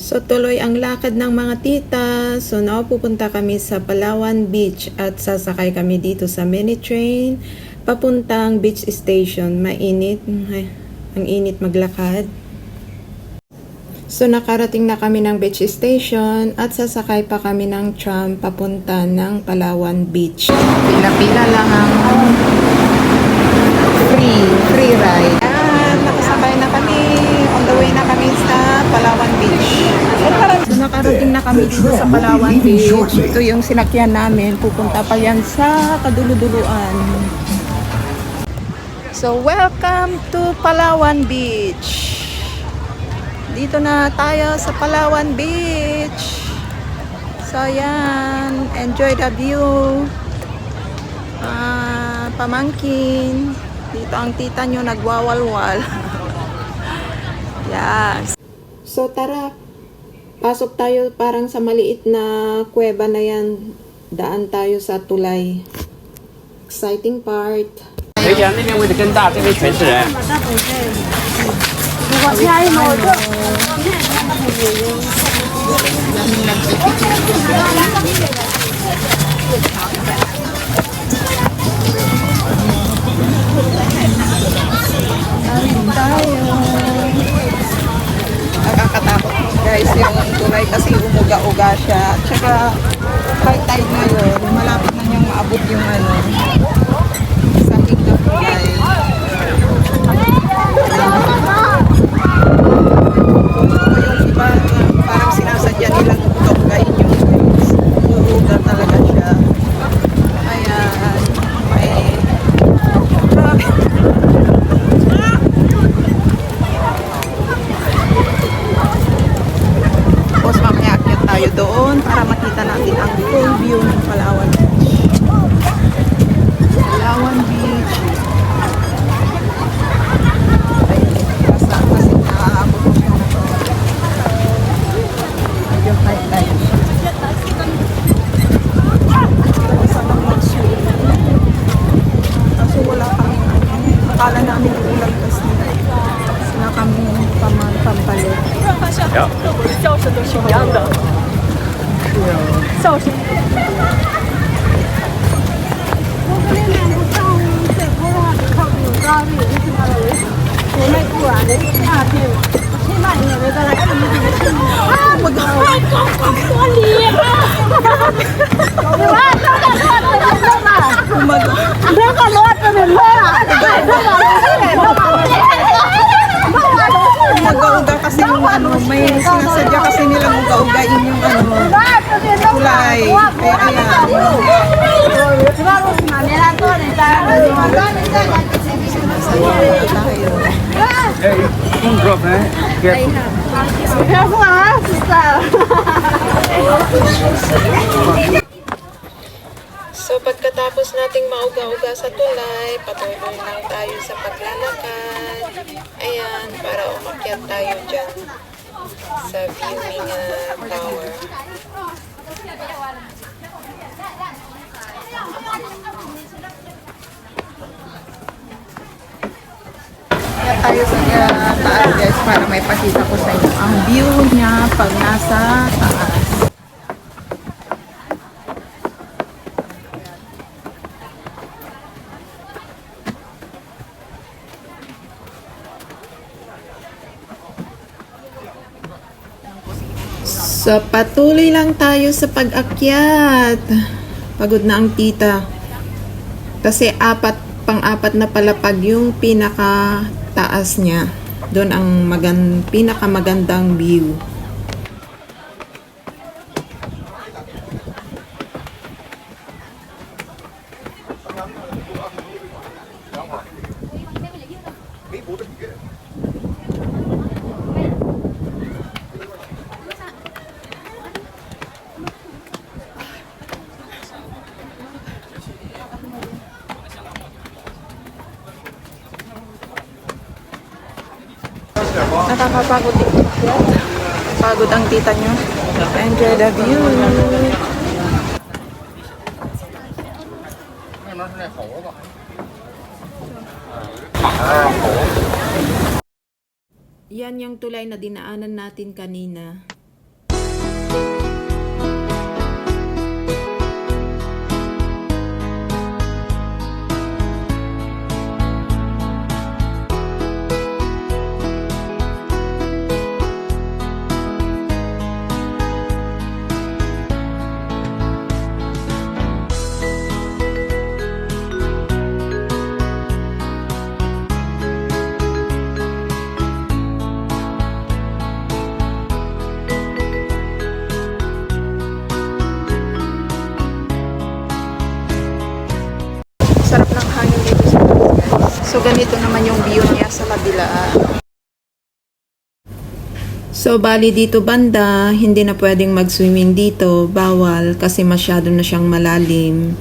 So tuloy ang lakad ng mga tita. So now pupunta kami sa Palawan Beach at sasakay kami dito sa mini train papuntang beach station. Mainit. Ay, ang init maglakad. So nakarating na kami ng beach station at sasakay pa kami ng tram papunta ng Palawan Beach. Pila-pila lang ang free, free ride. Nakasakay na kami. On the way na kami sa Palawan Beach. So nakarating na kami dito sa Palawan Beach. Ito yung sinakyan namin. Pupunta pa yan sa kaduluduluan. So welcome to Palawan Beach. Dito na tayo sa Palawan Beach. So yan, enjoy the view. Ah, pamangkin. Dito ang tita nyo nagwawalwal. yes. So tara, pasok tayo parang sa maliit na kuweba na yan. Daan tayo sa tulay. Exciting part. 没想那边位置更大，这边全是人。 Yeah. Makita natin ang full view ng Palawan เรื่องก็รถเป็นเรื่อหอะเรื่องก็รถที่ไหนเรื่องก็รถ Don't drop, eh? Careful. So pagkatapos nating mauga-uga sa tulay, patuloy lang tayo sa paglalakad. Ayan, para umakyat tayo dyan sa viewing uh, tower. Tayo sa uh, taas guys para may pakita ko sa inyo ang view niya pag nasa taas. So, patuloy lang tayo sa pag-akyat. Pagod na ang tita. Kasi apat, pang-apat na palapag yung pinaka taas niya. Doon ang magan, pinakamagandang view. Nakakapagod din. Pagod ang tita nyo. Enjoy the view. Yan yung tulay na dinaanan natin kanina. So, ganito naman yung view niya sa kabila. So, bali dito banda, hindi na pwedeng mag-swimming dito. Bawal kasi masyado na siyang malalim.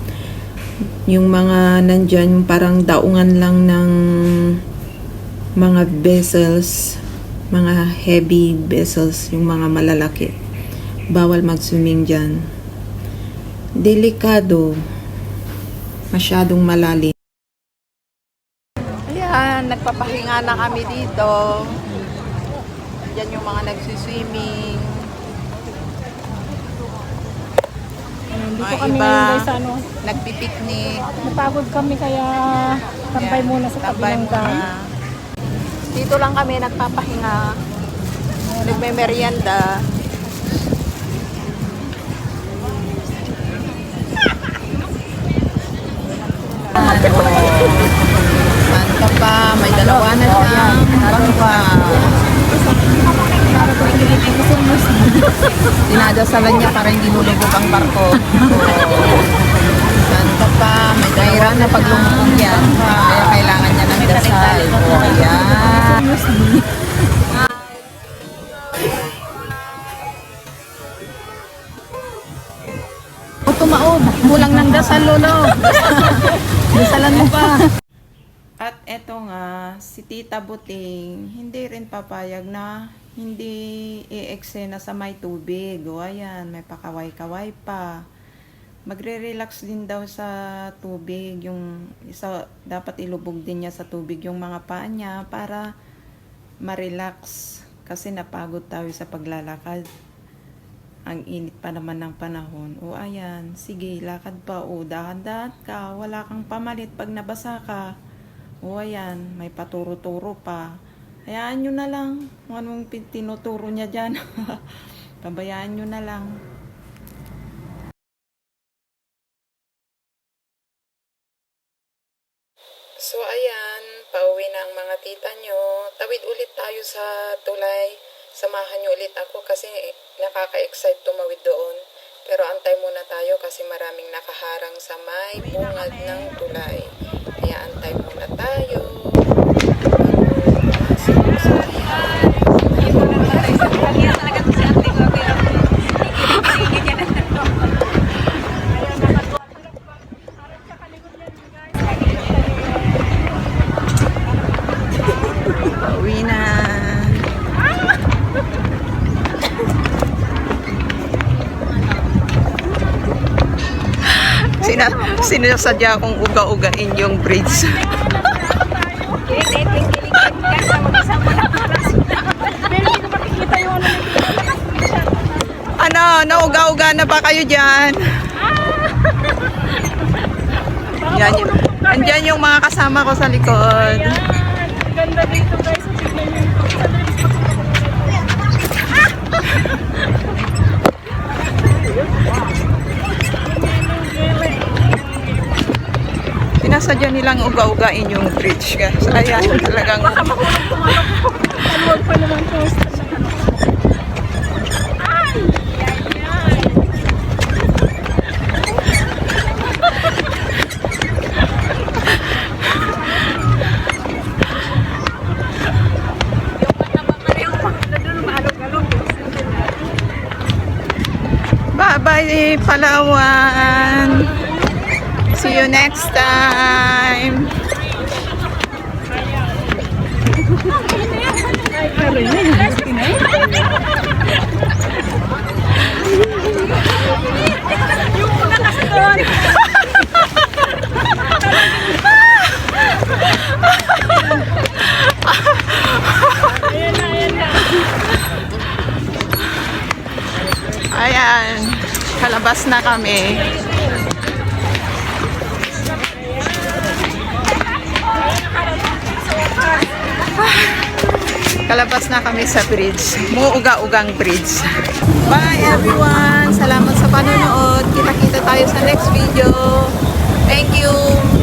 Yung mga nandyan, parang daungan lang ng mga vessels, mga heavy vessels, yung mga malalaki. Bawal mag-swimming dyan. Delikado masyadong malalim. Ayan, nagpapahinga na kami dito. Diyan yung mga nagsiswimming. Dito Mga kami iba. ngayon guys ano. Nagpipiknik. Napagod kami kaya tambay Ayan, muna sa tabi tambay ng dam. muna. Dito lang kami nagpapahinga. Nagme-merienda. May dalawa na siyang bangka. Dinadasalan niya para hindi lulubog ang barko. Saan ka pa? May dalawa na paglumubog yan. Kaya kailangan niya ng dasal. O, ayan. O, tumaob. Kulang ng dasal, lolo. Dasalan mo pa. At eto nga, si Tita Buting, hindi rin papayag na hindi i-eksena sa may tubig. O ayan, may pakaway-kaway pa. Magre-relax din daw sa tubig. Yung isa, dapat ilubog din niya sa tubig yung mga paa niya para ma-relax. Kasi napagod tayo sa paglalakad. Ang init pa naman ng panahon. O ayan, sige, lakad pa. O dahan-dahan ka, wala kang pamalit pag nabasa ka. O ayan, may paturo-turo pa. Hayaan nyo na lang kung anong tinuturo niya dyan. Pabayaan nyo na lang. So ayan, pauwi na ang mga tita nyo. Tawid ulit tayo sa tulay. Samahan nyo ulit ako kasi nakaka-excite tumawid doon. Pero antay muna tayo kasi maraming nakaharang sa may bungad ng tulay. Muna tayo. Pauwi na. Sina, sinasadya kong uga-ugain yung bridge. Nauga-uga na ba kayo dyan? Yan, yun. Andyan yung mga kasama ko sa likod. Yan. Ganda dito guys. Tignan niyo yung Sinasadya nilang uga-ugain yung bridge. Guys. Ayan, talagang Huwag pa naman post. Bye-bye, Palawan. See you next time. Yung na kami. Kalabas na kami sa bridge. Muuga-ugang bridge. Bye everyone! Salamat sa panonood. Kita-kita tayo sa next video. Thank you!